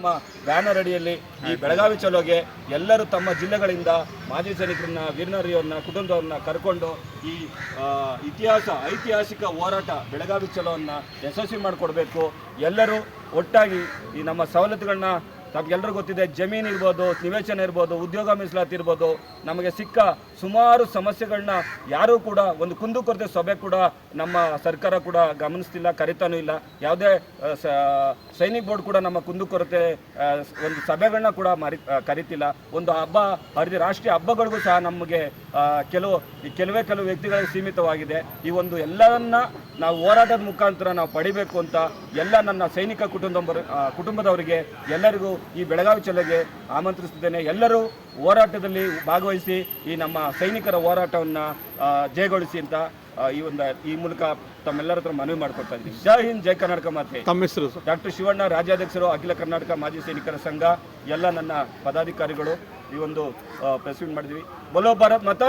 ನಮ್ಮ ಬ್ಯಾನರ್ ಅಡಿಯಲ್ಲಿ ಈ ಬೆಳಗಾವಿ ಚಲೋಗೆ ಎಲ್ಲರೂ ತಮ್ಮ ಜಿಲ್ಲೆಗಳಿಂದ ಮಾಜಿ ಸೈನಿಕರನ್ನ, ವೀರನರಿಯವ್ರನ್ನ, ಕುಟುಂಬದವ್ರನ್ನ ಕರ್ಕೊಂಡು ಈ ಇತಿಹಾಸ, ಐತಿಹಾಸಿಕ ಹೋರಾಟ ಬೆಳಗಾವಿ ಚಲೋವನ್ನು ಯಶಸ್ವಿ ಮಾಡಿಕೊಡ್ಬೇಕು. ಎಲ್ಲರೂ ಒಟ್ಟಾಗಿ ಈ ನಮ್ಮ ಸವಲತ್ತುಗಳನ್ನ ತಮ್ಗೆಲ್ಲರಿಗೂ ಗೊತ್ತಿದೆ, ಜಮೀನು ಇರ್ಬೋದು, ನಿವೇಶನ ಇರ್ಬೋದು, ಉದ್ಯೋಗ ಮೀಸಲಾತಿ ಇರ್ಬೋದು, ನಮಗೆ ಸಿಕ್ಕ ಸುಮಾರು ಸಮಸ್ಯೆಗಳನ್ನ ಯಾರೂ ಕೂಡ ಒಂದು ಕುಂದುಕೊರತೆ ಸಭೆ ಕೂಡ ನಮ್ಮ ಸರ್ಕಾರ ಕೂಡ ಗಮನಿಸ್ತಿಲ್ಲ, ಕರಿತಾನೂ ಇಲ್ಲ. ಯಾವುದೇ ಸೈನಿಕ್ ಬೋರ್ಡ್ ಕೂಡ ನಮ್ಮ ಕುಂದುಕೊರತೆ ಒಂದು ಸಭೆಗಳನ್ನ ಕೂಡ ಮರಿ ಕರಿತಿಲ್ಲ. ಒಂದು ಹಬ್ಬ, ಹರಿದ, ರಾಷ್ಟ್ರೀಯ ಹಬ್ಬಗಳಿಗೂ ಸಹ ನಮಗೆ ಕೆಲವು, ಕೆಲವೇ ಕೆಲವು ವ್ಯಕ್ತಿಗಳಿಗೆ ಸೀಮಿತವಾಗಿದೆ. ಈ ಒಂದು ಎಲ್ಲವನ್ನ ನಾವು ಹೋರಾಟದ ಮುಖಾಂತರ ನಾವು ಪಡಿಬೇಕು ಅಂತ ಎಲ್ಲ ನನ್ನ ಸೈನಿಕ ಕುಟುಂಬ ಕುಟುಂಬದವರಿಗೆ ಎಲ್ಲರಿಗೂ ಈ ಬೆಳಗಾವಿ ಜಿಲ್ಲೆಗೆ ಆಮಂತ್ರಿಸುತ್ತಿದ್ದೇನೆ. ಎಲ್ಲರೂ ಹೋರಾಟದಲ್ಲಿ ಭಾಗವಹಿಸಿ ಈ ನಮ್ಮ ಸೈನಿಕರ ಹೋರಾಟವನ್ನು ಜಯಗೊಳಿಸಿ ಅಂತ ಈ ಒಂದು ಈ ಮೂಲಕ ತಮ್ಮೆಲ್ಲರ ಹತ್ರ ಮನವಿ ಮಾಡಿಕೊಡ್ತಾ ಇದ್ದೀನಿ. ಜೈ ಹಿಂದ್ ಜೈ ಕರ್ನಾಟಕ ಮಾತೆ. ತಮ್ಮ ಹೆಸರು ಡಾಕ್ಟರ್ ಶಿವಣ್ಣ ರಾಜ್ಯಾಧ್ಯಕ್ಷರು ಅಖಿಲ ಕರ್ನಾಟಕ ಮಾಜಿ ಸೈನಿಕರ ಸಂಘ ಎಲ್ಲ ನನ್ನ ಪದಾಧಿಕಾರಿಗಳು ಈ ಒಂದು ಪ್ರೆಸ್ ಮೀಟ್ ಮಾಡಿದ್ವಿ. ಬಲೋ ಭಾರತ್ ಮತ